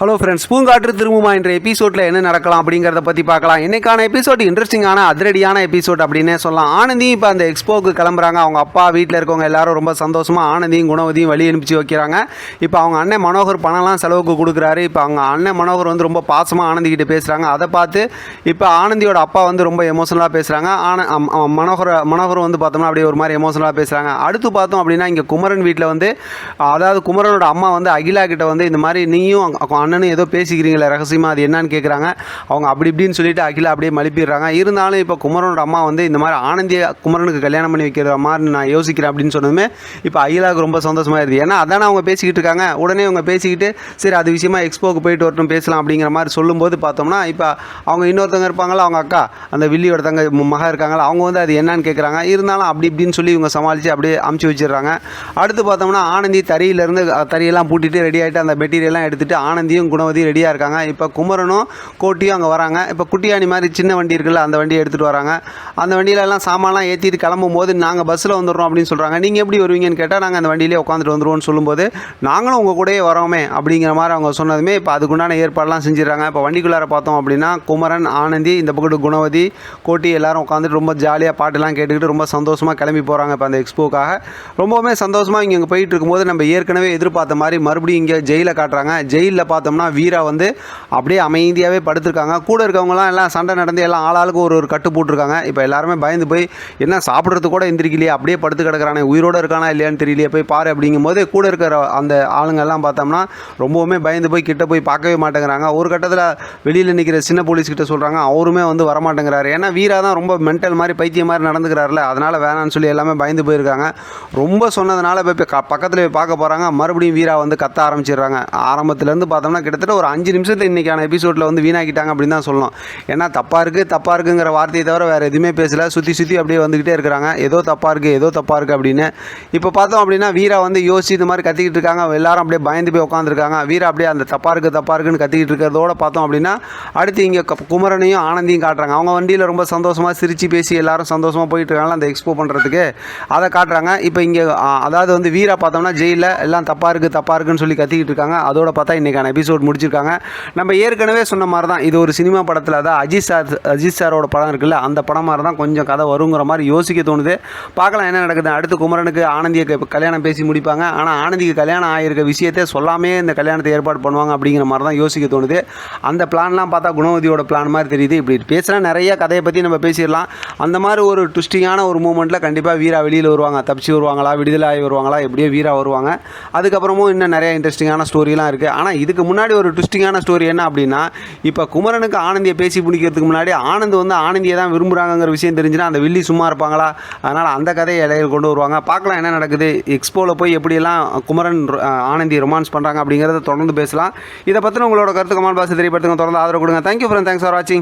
Hello friends பூங்காற்று திரும்புமா என்ற எபிசோடில் என்ன நடக்கலாம் அப்படிங்கிறத பற்றி பார்க்கலாம். இன்னைக்கான எபிசோட் இன்ட்ரெஸ்டிங்கான அதிரடியான எபிசோட் அப்படின்னே சொல்லலாம். ஆனந்தியும் இப்போ அந்த எக்ஸ்போக்கு கிளம்புறாங்க. அவங்க அப்பா வீட்டில் இருக்கவங்க எல்லாரும் ரொம்ப சந்தோஷமாக ஆனந்தியும் குணவதியும் வழி அனுப்பிச்சு வைக்கிறாங்க. இப்போ அவங்க அண்ணன் மனோகர் பணம்லாம் செலவுக்கு கொடுக்குறாரு. இப்போ அவங்க அண்ணன் மனோகர் வந்து ரொம்ப பாசமாக ஆனந்திக்கிட்ட பேசுகிறாங்க அதை பார்த்து இப்போ ஆனந்தியோட அப்பா வந்து ரொம்ப எமோஷனலாக பேசுகிறாங்க ஆன மனோகர் மனோகர் வந்து பார்த்தோம்னா அப்படியே ஒரு மாதிரி எமோஷனலாக பேசுகிறாங்க அடுத்து பார்த்தோம் அப்படின்னா இங்கே குமரன் வீட்டில் வந்து அதாவது குமரனோட அம்மா வந்து அகிலா கிட்ட வந்து இந்த மாதிரி நீயும் அண்ணனும் ஏதோ பேசிக்கிறீங்களே ரகசியமாக அது என்னன்னு கேட்குறாங்க அவங்க அப்படி இப்படின்னு சொல்லிட்டு அகில அப்படியே மழுப்பிடுறாங்க இருந்தாலும் இப்போ குமரனோட அம்மா வந்து இந்த மாதிரி ஆனந்திய குமரனுக்கு கல்யாணம் பண்ணி வைக்கிற மாதிரி நான் யோசிக்கிறேன் அப்படின்னு சொன்னதுமே இப்போ அகிலாவுக்கு ரொம்ப சந்தோஷமாக இருக்குது ஏன்னா அதானே அவங்க பேசிக்கிட்டு இருக்காங்க. உடனே அவங்க பேசிக்கிட்டு சரி அது விஷயமா எக்ஸ்போக்கு போயிட்டு வரட்டும் பேசலாம் அப்படிங்கிற மாதிரி சொல்லும்போது பார்த்தோம்னா இப்போ அவங்க இன்னொருத்தவங்க இருப்பாங்களா? அவங்க அக்கா அந்த வில்லியோட தங்க மக இருக்காங்களா? அவங்க வந்து அது என்னன்னு கேட்குறாங்க இருந்தாலும் அப்படி இப்படின்னு சொல்லி இவங்க சமாளித்து அப்படியே அமுச்சு வச்சிடுறாங்க. அடுத்து பார்த்தோம்னா ஆனந்தி தறியிலேருந்து தறியெல்லாம் பூட்டிட்டு ரெடி ஆகிட்டு அந்த மெட்டீரியல்லாம் எடுத்துகிட்டு ஆனந்தியும் குணவதியும் ரெடியாக இருக்காங்க. இப்போ குமரனும் கோட்டியும் அங்கே வராங்க. இப்போ குட்டியாணி மாதிரி சின்ன வண்டி இருக்குல்ல அந்த வண்டியை எடுத்துகிட்டு வராங்க. அந்த வண்டியிலலாம் சாமான்லாம் ஏற்றிட்டு கிளம்பும் போது நாங்கள் பஸ்ஸில் வந்துடுறோம் அப்படின்னு சொல்கிறாங்க நீங்கள் எப்படி வருவீங்கன்னு கேட்டால் நாங்கள் அந்த வண்டியிலே உட்காந்துட்டு வந்துடுவோம்னு சொல்லும்போது நாங்களும் உங்கள் கூடயே வரோமே அப்படிங்கிற மாதிரி அவங்க சொன்னதுமே இப்போ அதுக்குண்டான ஏற்பாடெலாம் செஞ்சிடறாங்க. இப்போ வண்டிக்குள்ளார பார்த்தோம் அப்படின்னா குமரன் ஆனந்தி இந்த பக்கத்து குணவதி கோட்டி எல்லாரும் உட்காந்துட்டு ரொம்ப ஜாலியாக பாட்டெல்லாம் கேட்டுக்கிட்டு ரொம்ப சந்தோஷமாக கிளம்பி போகிறாங்க இப்போ அந்த எக்ஸ்போக்காக ரொம்பவுமே சந்தோஷமாக இங்கே இங்கே போயிட்டு இருக்கும்போது நம்ம ஏற்கனவே எதிர்பார்த்த மாதிரி மறுபடியும் இங்கே ஜெயிலில் காட்டுறாங்க. ஜெயிலில் பார்த்து பார்த்தோம்னா வீரா வந்து அப்படியே அமைதியாகவே படுத்திருக்காங்க. கூட இருக்கவங்கலாம் எல்லாம் சண்டை நடந்து எல்லாம் ஆளாளுக்கு ஒரு ஒரு கட்டு போட்டிருக்காங்க. இப்போ எல்லாருமே பயந்து போய் என்ன சாப்பிட்றது கூட எந்திரிக்கலையே அப்படியே படுத்து கிடக்கிறானே உயிரோடு இருக்கானா இல்லையான்னு தெரியலையே போய் பாரு அப்படிங்கும்போது கூட இருக்கிற அந்த ஆளுங்க எல்லாம் பார்த்தோம்னா ரொம்பவுமே பயந்து போய் கிட்ட போய் பார்க்கவே மாட்டேங்கிறாங்க. ஒரு கட்டத்தில் வெளியில் நிற்கிற சின்ன போலீஸ் கிட்ட சொல்கிறாங்க அவருமே வந்து வரமாட்டேங்கிறாரு. ஏன்னா வீரா தான் ரொம்ப மென்டல் மாதிரி பைத்தியம் மாதிரி நடந்துக்கிறாருல அதனால் வேணான்னு சொல்லி எல்லாமே பயந்து போயிருக்காங்க. ரொம்ப சொன்னதுனால இப்போ க- பக்கத்தில் போய் பார்க்க போகிறாங்க மறுபடியும் வீரா வந்து கத்த ஆரம்பிச்சிடுறாங்க. ஆரம்பத்துலேருந்து பார்த்தோம்னா கிட்டத்தட்ட ஒரு அஞ்சு நிமிஷத்தில் இன்றைக்கான எபிசோடில் வந்து வீணாக்கிட்டாங்க அப்படின்னு தான் சொல்லணும். ஏன்னா தப்பாக இருக்குது தப்பாக இருக்குங்கிற வார்த்தையை தவிர வேறு எதுவுமே பேசல. சுற்றி சுற்றி அப்படியே வந்துக்கிட்டே இருக்கிறாங்க. ஏதோ தப்பாக இருக்குது ஏதோ தப்பாக இருக்குது அப்படின்னு. இப்போ பார்த்தோம் அப்படின்னா வீரா வந்து யோசிச்சு இந்த மாதிரி கத்திக்கிட்டு இருக்காங்க. எல்லாரும் அப்படியே பயந்து போய் உட்காந்துருக்காங்க வீரா அப்படியே அந்த தப்பாக இருக்குது தப்பாக இருக்குன்னு கத்திக்கிட்டு இருக்கிறதோட பார்த்தோம் அப்படின்னா அடுத்து இங்கே குமரனையும் ஆனந்தியும் காட்டுறாங்க. அவங்க வண்டியில் ரொம்ப சந்தோஷமாக சிரித்து பேசி எல்லாரும் சந்தோஷமாக போயிட்டு இருக்காங்களா அந்த எக்ஸ்போ பண்ணுறதுக்கு அதை காட்டுறாங்க. இப்போ இங்கே அதாவது வந்து வீரா பார்த்தோம்னா ஜெயிலில் எல்லாம் தப்பாக இருக்குது தப்பாக இருக்குன்னு சொல்லி கத்திக்கிட்டு இருக்காங்க. அதோட பார்த்தா இன்றைக்கான எபிசோட் முடிச்சிருக்காங்க. நம்ம ஏற்கனவே சொன்ன மாதிரி தான் இது ஒரு சினிமா படத்தில் அதான் அஜித் சார் அஜித் சாரோட படம் இருக்குல்ல அந்த படம் மாதிரி தான் கொஞ்சம் கதை வருங்கிற மாதிரி யோசிக்க தோணுது. பார்க்கலாம் என்ன நடக்குது. அடுத்து குமரனுக்கு ஆனந்தியை கல்யாணம் பேசி முடிப்பாங்க. ஆனால் ஆனந்திக்கு கல்யாணம் ஆகிருக்க விஷயத்தை சொல்லாமே இந்த கல்யாணத்தை ஏற்பாடு பண்ணுவாங்க அப்படிங்கிற மாதிரி தான் யோசிக்க தோணுது. அந்த பிளான்லாம் பார்த்தா குணவதியோட பிளான் மாதிரி தெரியுது. இப்படி பேசுனா நிறைய கதையை பற்றி நம்ம பேசிடலாம். அந்த மாதிரி ஒரு ட்விஸ்டிங்கான ஒரு மூமெண்ட்டில் கண்டிப்பாக வீரா வெளியில் வருவாங்க. தப்பிச்சு வருவாங்களா? விடுதலை ஆகி வருவாங்களா? எப்படியோ வீரா வருவாங்க. அதுக்கப்புறமும் இன்னும் நிறைய இன்ட்ரெஸ்டிங்கான ஸ்டோரிலாம் இருக்குது ஆனால் இதுக்கு முன்னாடி ஒரு ட்விஸ்டிங்கான ஸ்டோரி என்ன அப்படின்னா இப்போ குமரனுக்கு ஆனந்தியை பேசி பிடிக்கிறதுக்கு முன்னாடி ஆனந்த் வந்து ஆனந்தியை தான் விரும்புகிறாங்கிற விஷயம் தெரிஞ்சுன்னா அந்த வில்லி சும்மா இருப்பாங்களா? அதனால் அந்த கதையை இடையில் கொண்டு வருவாங்க. பார்க்கலாம் என்ன நடக்குது. எக்ஸ்போவில் போய் எப்படியெல்லாம் குமரன் ஆனந்தி ரொமான்ஸ் பண்ணுறாங்க அப்படிங்கிறத தொடர்ந்து பேசலாம். இதை பற்றின உங்களோட கருத்து கமான் பாக்ஸ் தெரியப்படுத்துங்க. தொடர்ந்து ஆதரவு கொடுங்க. தேங்க்யூ ஃப்ரெண்ட் தேங்க்ஸ் ஃபார் வாட்சிங்